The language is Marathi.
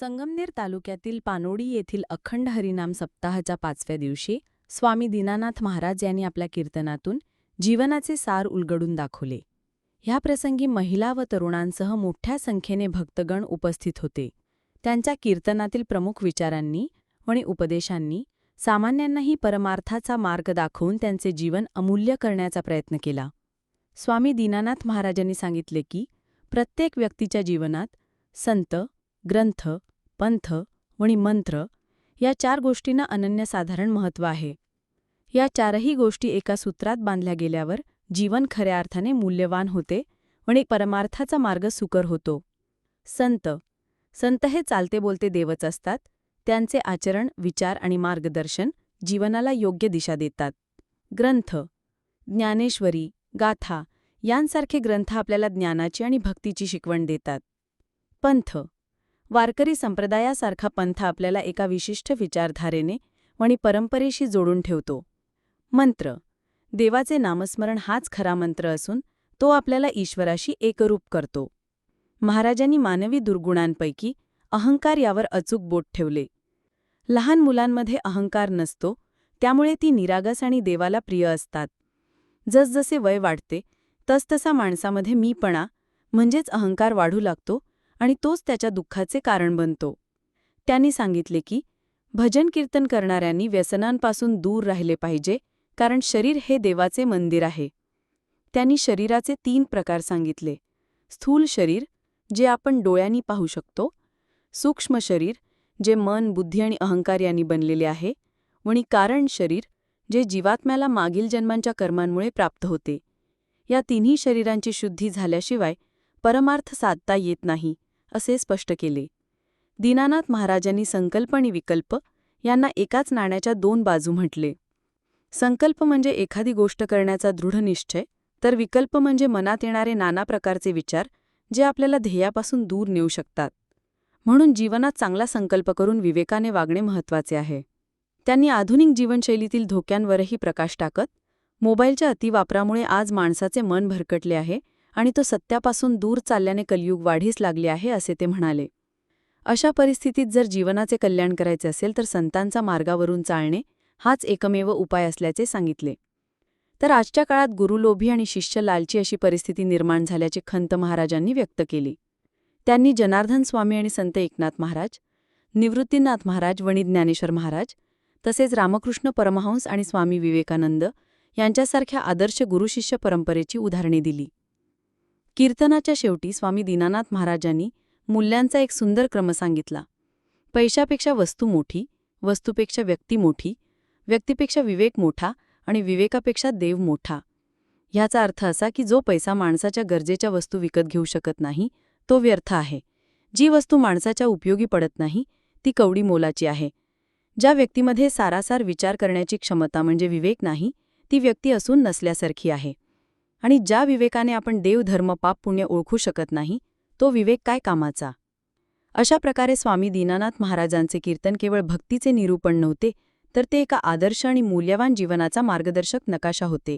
संगमनेर तालुक्यातील पानोडी येथील अखंड हरिनाम सप्ताहाच्या पाचव्या दिवशी स्वामी दीनानाथ महाराज यांनी आपल्या कीर्तनातून जीवनाचे सार उलगडून दाखवले. ह्या प्रसंगी महिला व तरुणांसह मोठ्या संख्येने भक्तगण उपस्थित होते. त्यांच्या कीर्तनातील प्रमुख विचारांनी आणि उपदेशांनी सामान्यांनाही परमार्थाचा मार्ग दाखवून त्यांचे जीवन अमूल्य करण्याचा प्रयत्न केला. स्वामी दीनानाथ महाराजांनी सांगितले की प्रत्येक व्यक्तीच्या जीवनात संत ग्रंथ पंथ आणि मंत्र या चार गोष्टींना अनन्यसाधारण महत्त्व आहे. या चारही गोष्टी एका सूत्रात बांधल्या गेल्यावर जीवन खऱ्या अर्थाने मूल्यवान होते आणि परमार्थाचा मार्ग सुकर होतो. संत. संत हे चालते बोलते देवच असतात. त्यांचे आचरण विचार आणि मार्गदर्शन जीवनाला योग्य दिशा देतात. ग्रंथ. ज्ञानेश्वरी गाथा यांसारखे ग्रंथ आपल्याला ज्ञानाची आणि भक्तीची शिकवण देतात. पंथ. वारकरी संप्रदायासारखा पंथ आपल्याला एका विशिष्ट विचारधारेने आणि परंपरेशी जोडून ठेवतो. मंत्र. देवाचे नामस्मरण हाच खरा मंत्र असून तो आपल्याला ईश्वराशी एकरूप करतो. महाराजांनी मानवी दुर्गुणांपैकी अहंकार यावर अचूक बोट ठेवले. लहान मुलांमध्ये अहंकार नसतो त्यामुळे ती निरागस आणि देवाला प्रिय असतात. जसजसे वय वाढते तसतसा माणसामध्ये मीपणा म्हणजेच अहंकार वाढू लागतो आणि तोच त्याच्या दुःखाचे कारण बनतो. त्यांनी सांगितले की भजन कीर्तन करणाऱ्यांनी व्यसनांपासून दूर राहिले पाहिजे कारण शरीर हे देवाचे मंदिर आहे. त्यांनी शरीराचे तीन प्रकार सांगितले. स्थूल शरीर जे आपण डोळ्यांनी पाहू शकतो. सूक्ष्म शरीर जे मन बुद्धी आणि अहंकार यांनी बनलेले आहे. आणि कारण शरीर जे जीवात्म्याला मागील जन्मांच्या कर्मांमुळे प्राप्त होते. या तिन्ही शरीरांची शुद्धी झाल्याशिवाय परमार्थ साधता येत नाही. असे स्पष्ट केले. दीनानाथ महाराजांनी संकल्प आणि विकल्प यांना एकाच नाण्याच्या दोन बाजू म्हटले. संकल्प म्हणजे एखादी गोष्ट करण्याचा दृढ निश्चय तर विकल्प म्हणजे मनात येणारे नाना प्रकारचे विचार जे आपल्याला ध्येयापासून दूर नेऊ शकतात. म्हणून जीवनात चांगला संकल्प करून विवेकाने वागणे महत्त्वाचे आहे. त्यांनी आधुनिक जीवनशैलीतील धोक्यांवरही प्रकाश टाकत मोबाईलच्या अतिवापरामुळे आज माणसाचे मन भरकटले आहे आणि तो सत्यापासून दूर चालल्याने कलयुग वाढीस लागले आहे असे ते म्हणाले. अशा परिस्थितीत जर जीवनाचे कल्याण करायचे असेल तर संतांचा मार्गावरून चालणे हाच एकमेव उपाय असल्याचे सांगितले. तर आजच्या काळात गुरुलोभी आणि शिष्य लालची अशी परिस्थिती निर्माण झाल्याची खंत महाराजांनी व्यक्त केली. त्यांनी जनार्दन स्वामी आणि संत एकनाथ महाराज निवृत्तीनाथ महाराज वणी ज्ञानेश्वर महाराज तसेच रामकृष्ण परमहंस आणि स्वामी विवेकानंद यांच्यासारख्या आदर्श गुरुशिष्य परंपरेची उदाहरणे दिली. कीर्तनाच्या शेवटी स्वामी दीनानाथ महाराजांनी मूल्यांचा एक सुंदर क्रम सांगितला. पैशापेक्षा वस्तू मोठी वस्तूपेक्षा व्यक्ती मोठी व्यक्तीपेक्षा विवेक मोठा आणि विवेकापेक्षा देव मोठा. ह्याचा अर्थ असा की जो पैसा माणसाच्या गरजेच्या वस्तू विकत घेऊ शकत नाही तो व्यर्थ आहे. जी वस्तू माणसाच्या उपयोगी पडत नाही ती कवडी मोलाची आहे. ज्या व्यक्तीमध्ये सारासार विचार करण्याची क्षमता म्हणजे विवेक नाही ती व्यक्ती असून नसल्यासारखी आहे. आणि ज्या विवेकाने आपण देव धर्म पाप पुण्य ओळखू शकत नाही तो विवेक काय कामाचा? अशा प्रकारे स्वामी दीनानाथ महाराजांचे कीर्तन केवळ भक्तीचे निरूपण नव्हते तर ते एका आदर्श आणि मूल्यवान जीवनाचा मार्गदर्शक नकाशा होते.